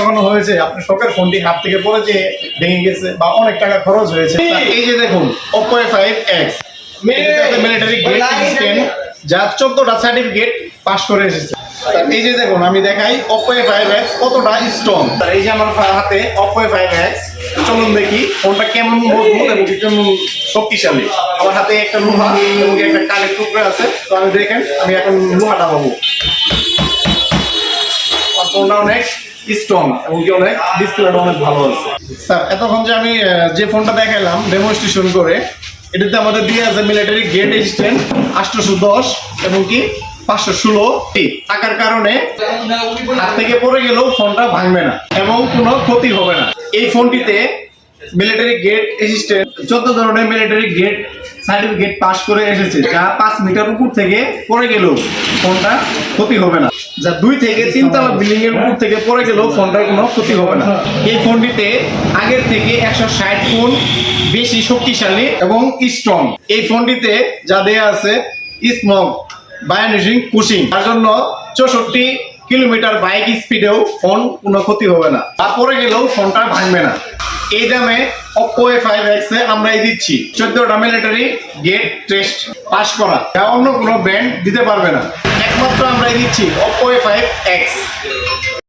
কখনো হয়েছে আপনার শখের ফোনটি হাত থেকে পড়ে যে ভেঙে গেছে বা অনেক টাকা খরচ হয়েছে। এই যে দেখুন Oppo A5 X military grade system যা চোদ্দটা সার্টিফিকেট পাস করে এসেছে। এই যে দেখুন আমি দেখাই Oppo A5X কতটা স্ট্রং এই যে আমার হাতে Oppo A5X চলুন দেখি ফোনটা কেমন মজবুত এবং কেমন শক্তিশালী। আমার হাতে একটা লোহা এবং একটা কানের টুকরা আছে তো আমি দেখেন আমি এখন লোহাটা পাবো ফোনটা অনেক স্ট্রং এবং কি অনেক ডিসপ্লেটা অনেক ভালো আছে। স্যার, এতক্ষণ যে আমি যে ফোনটা দেখালাম ডেমনস্ট্রেশন করে, এটাতে আমাদের দিয়ে আছে মিলিটারি গেট এক্সটেন্ড আটশোশো দশ এবং কি পাঁচশো ষোলো থাকার কারণে হাত থেকে পড়ে গেলেও ফোনটা ভাঙবে না এবং কোনো ক্ষতি হবে না। এই ফোনটিতে মিলিটারি গেট অ্যাসিস্ট্যান্ট চোদ্দ ধরনের মিলিটারি গেট সার্টিফিকেট পাস করে এসেছে। যা পাঁচ মিটার উপর থেকে পড়ে গেলেও ফোনটা ক্ষতি হবে না। যা দুই থেকে তিন তলা বিল্ডিং এর উপর থেকে পড়ে গেলেও ফোনটার কোনো ক্ষতি হবে না। এই ফোনটিতে আগের থেকে একশো ষাট গুণ বেশি শক্তিশালী এবং স্ট্রং এই ফোনটিতে যা দেয়া আছে স্মক বায়োনিজিং কুশিং তার জন্য চৌষট্টি কিলোমিটার বাইক স্পিডেও ফোন কোনো ক্ষতি হবে না। তারপরে গেলেও ফোনটা ভাঙবে না। এই দামে Oppo A5X এ আমরা এই দিচ্ছি। চোদ্দটা মিলিটারি গেট টেস্ট পাস করা। যা অন্য কোনো ব্র্যান্ড দিতে পারবে না। একমাত্র আমরা এই দিচ্ছি ফাইভ A5X